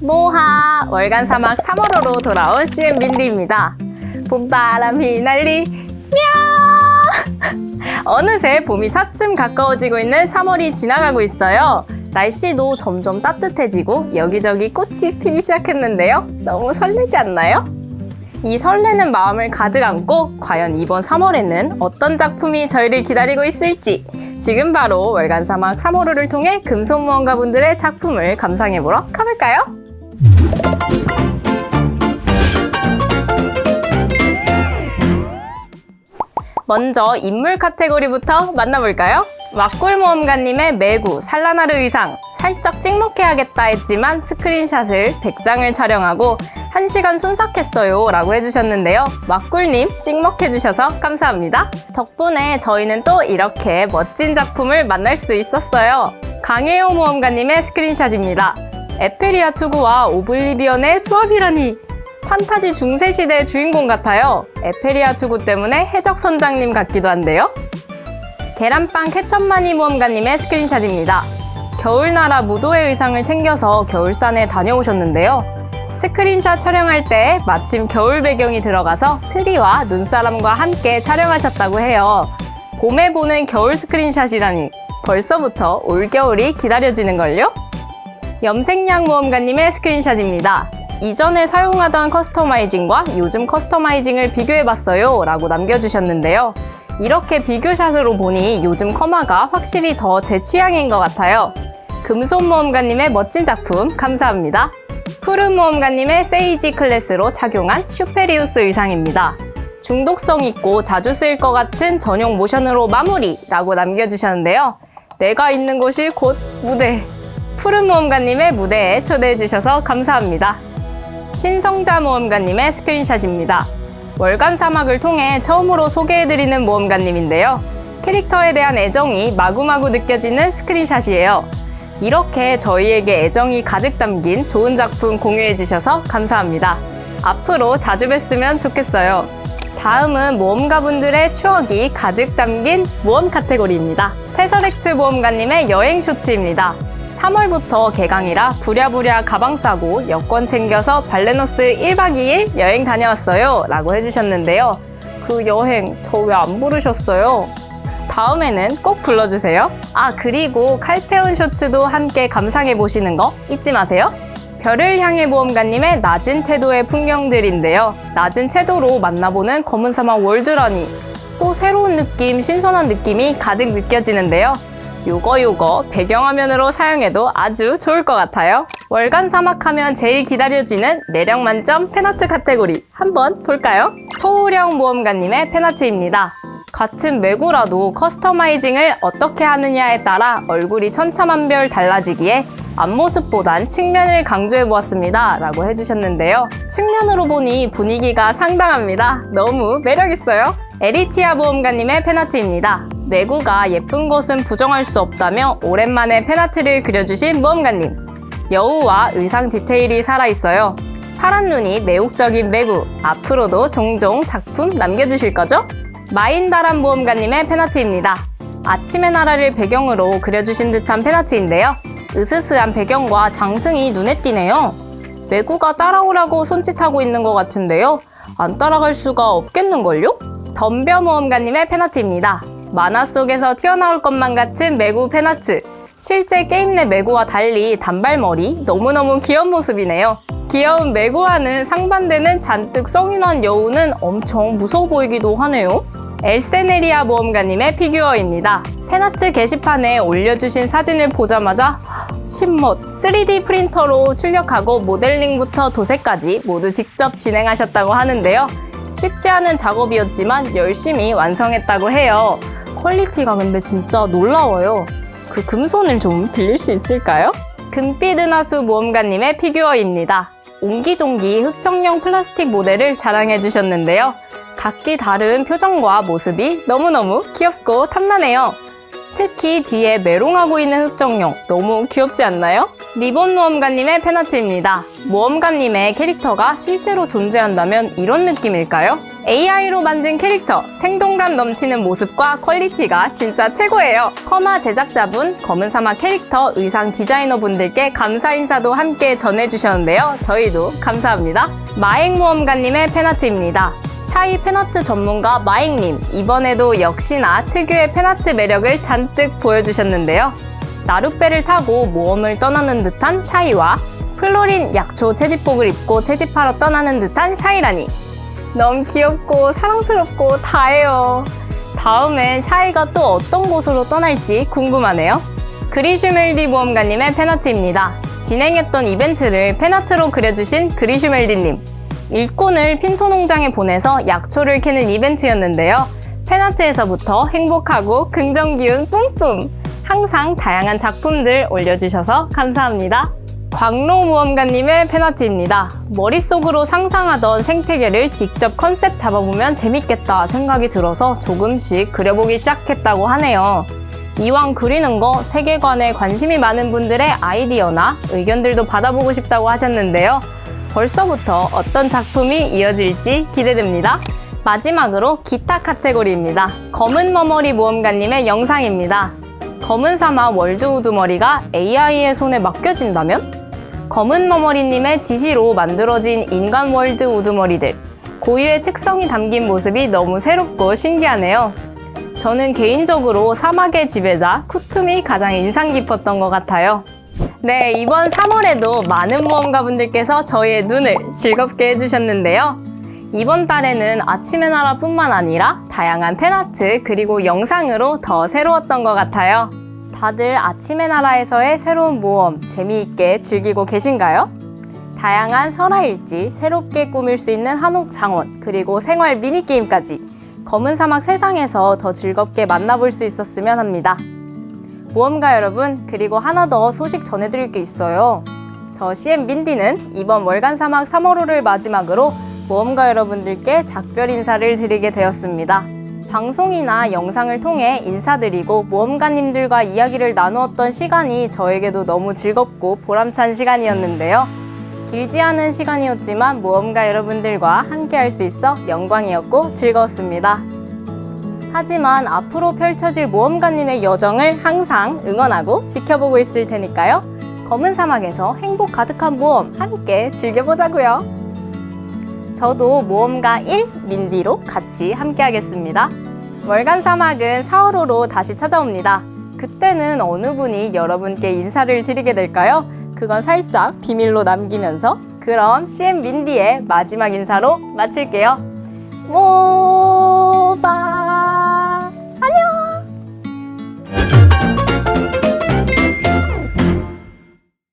모하 월간 사막 3월호로 돌아온 CM 민디입니다. 봄바람이 날리 며 어느새 봄이 차츰 가까워지고 있는 3월이 지나가고 있어요. 날씨도 점점 따뜻해지고 여기저기 꽃이 피기 시작했는데요. 너무 설레지 않나요? 이 설레는 마음을 가득 안고 과연 이번 3월에는 어떤 작품이 저희를 기다리고 있을지 지금 바로 월간 사막 3월호를 통해 금손무언가분들의 작품을 감상해보러 가볼까요? 먼저 인물 카테고리부터 만나볼까요? 왁굴모험가님의 매구 산라나르 의상 살짝 찍먹해야겠다 했지만 스크린샷을 100장을 촬영하고 1시간 순삭했어요 라고 해주셨는데요. 왁굴님 찍먹해주셔서 감사합니다. 덕분에 저희는 또 이렇게 멋진 작품을 만날 수 있었어요. 강혜호 모험가님의 스크린샷입니다. 에페리아 투구와 오블리비언의 조합이라니 판타지 중세시대 주인공 같아요. 에페리아 투구 때문에 해적 선장님 같기도 한데요. 계란빵 캐천마니 모험가님의 스크린샷입니다. 겨울나라 무도회 의상을 챙겨서 겨울산에 다녀오셨는데요. 스크린샷 촬영할 때 마침 겨울 배경이 들어가서 트리와 눈사람과 함께 촬영하셨다고 해요. 봄에 보는 겨울 스크린샷이라니 벌써부터 올겨울이 기다려지는걸요? 염색약 모험가님의 스크린샷입니다. 이전에 사용하던 커스터마이징과 요즘 커스터마이징을 비교해봤어요 라고 남겨주셨는데요. 이렇게 비교샷으로 보니 요즘 커마가 확실히 더 제 취향인 것 같아요. 금손 모험가님의 멋진 작품 감사합니다. 푸른 모험가님의 세이지 클래스로 착용한 슈페리우스 의상입니다. 중독성 있고 자주 쓰일 것 같은 전용 모션으로 마무리 라고 남겨주셨는데요. 내가 있는 곳이 곧 무대. 푸른 모험가님의 무대에 초대해 주셔서 감사합니다. 신성자 모험가님의 스크린샷입니다. 월간 사막을 통해 처음으로 소개해드리는 모험가님인데요. 캐릭터에 대한 애정이 마구마구 느껴지는 스크린샷이에요. 이렇게 저희에게 애정이 가득 담긴 좋은 작품 공유해주셔서 감사합니다. 앞으로 자주 뵀으면 좋겠어요. 다음은 모험가분들의 추억이 가득 담긴 모험 카테고리입니다. 테서렉트 모험가님의 여행 쇼츠입니다. 3월부터 개강이라 부랴부랴 가방 싸고 여권 챙겨서 발레노스 1박 2일 여행 다녀왔어요. 라고 해주셨는데요. 그 여행 저 왜 안 부르셨어요? 다음에는 꼭 불러주세요. 아, 그리고 칼페온 쇼츠도 함께 감상해 보시는 거 잊지 마세요. 별을 향해 모험가님의 낮은 채도의 풍경들인데요. 낮은 채도로 만나보는 검은 사막 월드라니. 또 새로운 느낌, 신선한 느낌이 가득 느껴지는데요. 요거 요거 배경화면으로 사용해도 아주 좋을 것 같아요. 월간 사막하면 제일 기다려지는 매력 만점 팬아트 카테고리 한번 볼까요? 소우령 모험가님의 팬아트입니다. 같은 매구라도 커스터마이징을 어떻게 하느냐에 따라 얼굴이 천차만별 달라지기에 앞모습보단 측면을 강조해 보았습니다. 라고 해주셨는데요. 측면으로 보니 분위기가 상당합니다. 너무 매력있어요. 에리티아 보험가님의 팬아트입니다. 매구가 예쁜 것은 부정할 수 없다며 오랜만에 팬아트를 그려주신 모험가님. 여우와 의상 디테일이 살아있어요. 파란 눈이 매혹적인 매구. 앞으로도 종종 작품 남겨주실 거죠? 마인다란 모험가님의 팬아트입니다. 아침의 나라를 배경으로 그려주신 듯한 팬아트인데요. 으스스한 배경과 장승이 눈에 띄네요. 매구가 따라오라고 손짓하고 있는 것 같은데요. 안 따라갈 수가 없겠는걸요? 덤벼 모험가님의 팬아트입니다. 만화 속에서 튀어나올 것만 같은 매구 팬아트. 실제 게임 내 매구와 달리 단발머리 너무너무 귀여운 모습이네요. 귀여운 매구와는 상반되는 잔뜩 성인한 여우는 엄청 무서워 보이기도 하네요. 엘세네리아 모험가님의 피규어입니다. 팬아트 게시판에 올려주신 사진을 보자마자 신못 3D 프린터로 출력하고 모델링부터 도색까지 모두 직접 진행하셨다고 하는데요. 쉽지 않은 작업이었지만 열심히 완성했다고 해요. 퀄리티가 근데 진짜 놀라워요. 그 금손을 좀 빌릴 수 있을까요? 금빛 은하수 모험가님의 피규어입니다. 옹기종기 흑청용 플라스틱 모델을 자랑해 주셨는데요. 각기 다른 표정과 모습이 너무너무 귀엽고 탐나네요. 특히 뒤에 메롱하고 있는 흑정용 너무 귀엽지 않나요? 리본 모험가님의 팬아트입니다. 모험가님의 캐릭터가 실제로 존재한다면 이런 느낌일까요? AI로 만든 캐릭터, 생동감 넘치는 모습과 퀄리티가 진짜 최고예요. 커마 제작자분, 검은 사막 캐릭터 의상 디자이너 분들께 감사 인사도 함께 전해주셨는데요. 저희도 감사합니다. 마행모험가님의 팬아트입니다. 샤이 팬아트 전문가 마행님, 이번에도 역시나 특유의 팬아트 매력을 잔뜩 보여주셨는데요. 나룻배를 타고 모험을 떠나는 듯한 샤이와 플로린 약초 채집복을 입고 채집하러 떠나는 듯한 샤이라니. 너무 귀엽고 사랑스럽고 다해요. 다음엔 샤이가 또 어떤 곳으로 떠날지 궁금하네요. 그리슈멜디 모험가님의 팬아트입니다. 진행했던 이벤트를 팬아트로 그려주신 그리슈멜디님. 일꾼을 핀토 농장에 보내서 약초를 캐는 이벤트였는데요. 팬아트에서부터 행복하고 긍정 기운 뿜뿜! 항상 다양한 작품들 올려주셔서 감사합니다. 광로 모험가님의 팬아트입니다. 머릿속으로 상상하던 생태계를 직접 컨셉 잡아보면 재밌겠다 생각이 들어서 조금씩 그려보기 시작했다고 하네요. 이왕 그리는 거 세계관에 관심이 많은 분들의 아이디어나 의견들도 받아보고 싶다고 하셨는데요. 벌써부터 어떤 작품이 이어질지 기대됩니다. 마지막으로 기타 카테고리입니다. 검은 머머리 모험가님의 영상입니다. 검은 사막 월드 우두머리가 AI의 손에 맡겨진다면? 검은 머머리님의 지시로 만들어진 인간 월드 우두머리들. 고유의 특성이 담긴 모습이 너무 새롭고 신기하네요. 저는 개인적으로 사막의 지배자 쿠툼이 가장 인상 깊었던 것 같아요. 네, 이번 3월에도 많은 모험가분들께서 저희의 눈을 즐겁게 해주셨는데요. 이번 달에는 아침의 나라뿐만 아니라 다양한 팬아트 그리고 영상으로 더 새로웠던 것 같아요. 다들 아침의 나라에서의 새로운 모험 재미있게 즐기고 계신가요? 다양한 설화일지 새롭게 꾸밀 수 있는 한옥 장원 그리고 생활 미니게임까지 검은 사막 세상에서 더 즐겁게 만나볼 수 있었으면 합니다. 모험가 여러분 그리고 하나 더 소식 전해드릴 게 있어요. 저 CM 민디는 이번 월간 사막 3월호를 마지막으로 모험가 여러분들께 작별 인사를 드리게 되었습니다. 방송이나 영상을 통해 인사드리고 모험가님들과 이야기를 나누었던 시간이 저에게도 너무 즐겁고 보람찬 시간이었는데요. 길지 않은 시간이었지만 모험가 여러분들과 함께 할 수 있어 영광이었고 즐거웠습니다. 하지만 앞으로 펼쳐질 모험가님의 여정을 항상 응원하고 지켜보고 있을 테니까요. 검은 사막에서 행복 가득한 모험 함께 즐겨보자고요. 저도 모험가 1 민디로 같이 함께 하겠습니다. 월간 사막은 4월호로 다시 찾아옵니다. 그때는 어느 분이 여러분께 인사를 드리게 될까요? 그건 살짝 비밀로 남기면서 그럼 CM 민디의 마지막 인사로 마칠게요. 모바